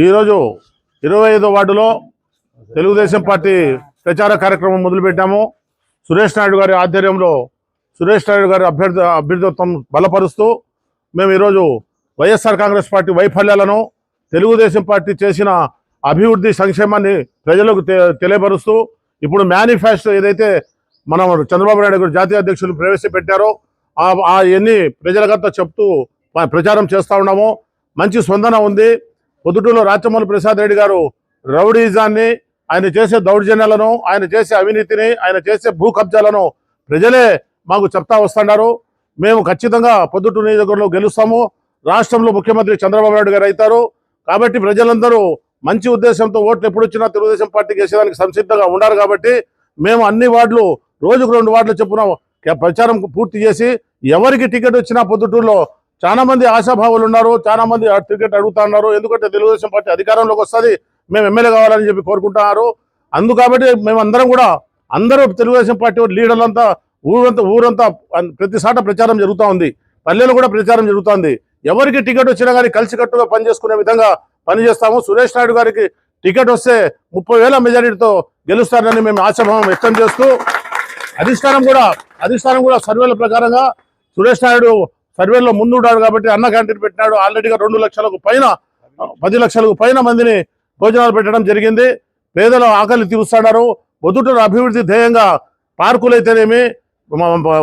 ఈరోజు ఇరవై ఐదో వార్డులో తెలుగుదేశం పార్టీ ప్రచార కార్యక్రమం మొదలుపెట్టాము. సురేష్ నాయుడు గారి ఆధ్వర్యంలో సురేష్ నాయుడు గారి అభ్యర్థి అభ్యర్థిత్వం బలపరుస్తూ మేము ఈరోజు వైఎస్ఆర్ కాంగ్రెస్ పార్టీ వైఫల్యాలను తెలుగుదేశం పార్టీ చేసిన అభివృద్ధి సంక్షేమాన్ని ప్రజలకు తె- తెలియపరుస్తూ ఇప్పుడు మేనిఫెస్టో ఏదైతే మనం చంద్రబాబు నాయుడు గారు జాతీయ అధ్యక్షులు ప్రవేశపెట్టారో ఆ ఆ ప్రజలకంతా చెప్తూ ప్రచారం చేస్తూ ఉన్నాము మంచి స్పందన ఉంది. పొద్దుటూరులో రాచమౌళి ప్రసాద్ రెడ్డి గారు రౌడీజాన్ని ఆయన చేసే దౌర్జన్యాలను ఆయన చేసే అవినీతిని ఆయన చేసే భూ కబ్జాలను ప్రజలే మాకు చెప్తా వస్తున్నారు. మేము ఖచ్చితంగా పొద్దుటూరు నియోజకవర్గంలో గెలుస్తాము. రాష్ట్రంలో ముఖ్యమంత్రి చంద్రబాబు నాయుడు గారు అవుతారు. కాబట్టి ప్రజలందరూ మంచి ఉద్దేశంతో ఓట్లు ఎప్పుడు వచ్చినా తెలుగుదేశం పార్టీకి వేసేదానికి సంసిద్ధంగా ఉన్నారు కాబట్టి మేము అన్ని వార్డులు రోజుకు రెండు వార్డులు చెప్పున ప్రచారం పూర్తి చేసి ఎవరికి టికెట్ వచ్చినా పొద్దుటూరులో చాలా మంది ఆశాభావులు ఉన్నారు చాలా మంది ఆ టికెట్ అడుగుతా ఉన్నారు. ఎందుకంటే తెలుగుదేశం పార్టీ అధికారంలోకి వస్తుంది మేము ఎమ్మెల్యే కావాలని చెప్పి కోరుకుంటున్నారు. అందు కాబట్టి మేము అందరం కూడా అందరూ తెలుగుదేశం పార్టీ లీడర్లంతా ఊరంతా ఊరంతా ప్రతిసాట ప్రతి సాట ప్రచారం జరుగుతూ ఉంది. పల్లెలు కూడా ప్రచారం జరుగుతోంది ఎవరికి టికెట్ వచ్చినా కానీ కలిసికట్టుగా పనిచేసుకునే విధంగా పనిచేస్తాము సురేష్ నాయుడు గారికి టికెట్ వస్తే ముప్పై వేల మెజారిటీతో గెలుస్తారని మేము ఆశాభావం వ్యక్తం చేస్తూ అధిష్టానం కూడా అధిష్టానం కూడా సర్వేల ప్రకారంగా సురేష్ నాయుడు సర్వేలో ముందున్నాడు కాబట్టి అన్న క్యాంటీన్ పెట్టినాడు. ఆల్రెడీగా రెండు లక్షలకు పైన పది లక్షలకు పైన మందిని భోజనాలు పెట్టడం జరిగింది. పేదల ఆకలి తీరుస్తున్నారు. పొద్దుటూరు అభివృద్ధి ధ్యేయంగా పార్కులు అయితేనేమి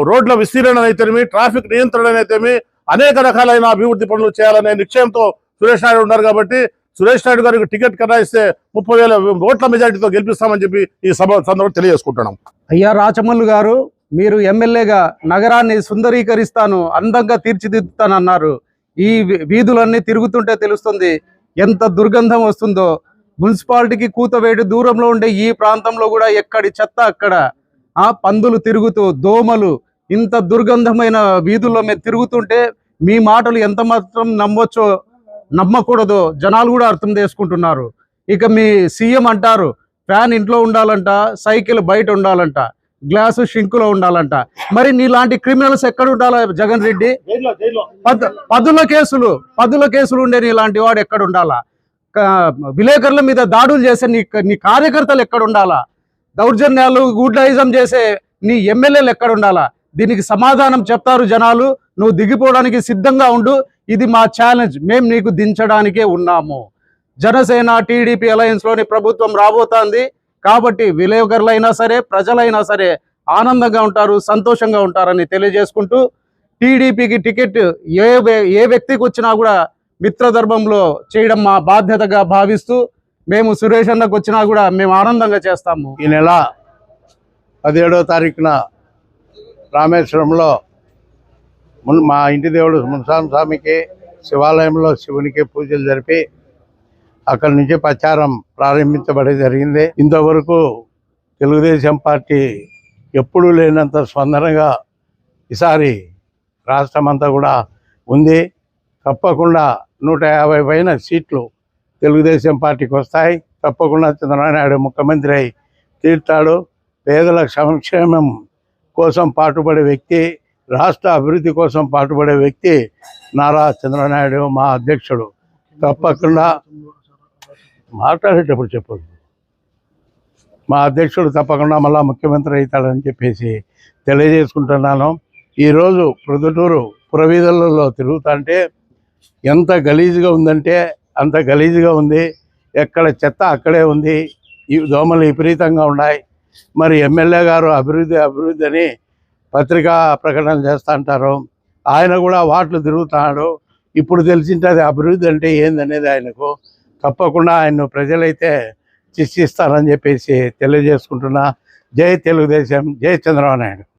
రోడ్ల విస్తీర్ణం అయితేనేమి ట్రాఫిక్ నియంత్రణ అయితేమి అనేక రకాలైన అభివృద్ధి పనులు చేయాలనే నిశ్చయంతో సురేష్ నాయుడు ఉన్నారు కాబట్టి సురేష్ నాయుడు గారికి టికెట్ కేటాయిస్తే ముప్పై వేల ఓట్ల మెజార్టీతో గెలిపిస్తామని చెప్పి ఈ సభ సందర్భంగా తెలియజేసుకుంటున్నాం. అయ్యా రాచమల్లు గారు మీరు ఎమ్మెల్యేగా నగరాన్ని సుందరీకరిస్తాను అందంగా తీర్చిదిద్దుతానన్నారు. ఈ వీధులన్నీ తిరుగుతుంటే తెలుస్తుంది ఎంత దుర్గంధం వస్తుందో. మున్సిపాలిటీకి కూతవేటు దూరంలో ఉండే ఈ ప్రాంతంలో కూడా ఎక్కడి చెత్త అక్కడ. ఆ పందులు తిరుగుతూ దోమలు ఇంత దుర్గంధమైన వీధుల్లో మేము తిరుగుతుంటే మీ మాటలు ఎంత మాత్రం నమ్మొచ్చో నమ్మకూడదో జనాలు కూడా అర్థం చేసుకుంటున్నారు. ఇక మీ సీఎం అంటారు ఫ్యాన్ ఇంట్లో ఉండాలంట సైకిల్ బయట ఉండాలంట. గ్లాసు షింకులో ఉండాలంట. మరి నీలాంటి క్రిమినల్స్ ఎక్కడ ఉండాలా జగన్ రెడ్డి? పద్ పదుల కేసులు పదుల కేసులు ఉండే నీలాంటి వాడు ఎక్కడ ఉండాలా? విలేకరుల మీద దాడులు చేసే నీ నీ కార్యకర్తలు ఎక్కడ ఉండాలా? దౌర్జన్యాలు గూడ్లైజం చేసే నీ ఎమ్మెల్యేలు ఎక్కడ ఉండాలా? దీనికి సమాధానం చెప్తారు జనాలు. నువ్వు దిగిపోవడానికి సిద్ధంగా ఉండు. ఇది మా ఛాలెంజ్ మేము నీకు దించడానికే ఉన్నాము. జనసేన టీడీపీ అలయన్స్లోని ప్రభుత్వం రాబోతోంది. కాబట్టి విలేకరులైనా సరే ప్రజలైనా సరే ఆనందంగా ఉంటారు సంతోషంగా ఉంటారని తెలియజేసుకుంటూ టీడీపీకి టికెట్ ఏ వ్య- ఏ వ్యక్తికి వచ్చినా కూడా మిత్రధర్మంలో చేయడం మా బాధ్యతగా భావిస్తూ మేము సురేష్ అన్నకు వచ్చినా కూడా మేము ఆనందంగా చేస్తాము. ఈ నెల పదిహేడవ తారీఖున రామేశ్వరంలో మున్ మా ఇంటి దేవుడు మున్సాన్ స్వామికి శివాలయంలో శివునికి పూజలు జరిపి అక్కడి నుంచి ప్రచారం ప్రారంభించబడి జరిగింది. ఇంతవరకు తెలుగుదేశం పార్టీ ఎప్పుడూ లేనంత స్పందనగా ఈసారి రాష్ట్రం అంతా కూడా ఉంది. తప్పకుండా నూట యాభై పైన సీట్లు తెలుగుదేశం పార్టీకి వస్తాయి. తప్పకుండా చంద్రబాబు నాయుడు ముఖ్యమంత్రి అయి తీర్తాడు. పేదల సంక్షేమం కోసం పాటుపడే వ్యక్తి రాష్ట్ర అభివృద్ధి కోసం పాటుపడే వ్యక్తి నారా చంద్రబాబు నాయుడు మా అధ్యక్షుడు. తప్పకుండా మాట్లాడేటప్పుడు చెప్పదు మా అధ్యక్షుడు తప్పకుండా మళ్ళా ముఖ్యమంత్రి అవుతాడని చెప్పేసి తెలియజేసుకుంటున్నాను. ఈరోజు ప్రొద్దుటూరు పురవీధులలో తిరుగుతుంటే ఎంత గలీజ్గా ఉందంటే అంత గలీజ్గా ఉంది. ఎక్కడ చెత్త అక్కడే ఉంది. ఈ దోమలు విపరీతంగా ఉన్నాయి. మరి ఎమ్మెల్యే గారు అభివృద్ధి అభివృద్ధి అని పత్రికా ప్రకటన చేస్తూ అంటారు. ఆయన కూడా వాట్లు తిరుగుతున్నాడు ఇప్పుడు తెలిసింటే అభివృద్ధి అంటే ఏందనేది ఆయనకు తప్పకుండా ఆయన ప్రజలైతే శిక్షిస్తారని చెప్పేసి తెలియజేసుకుంటున్నా. జై తెలుగుదేశం జై చంద్రబాబు నాయుడు.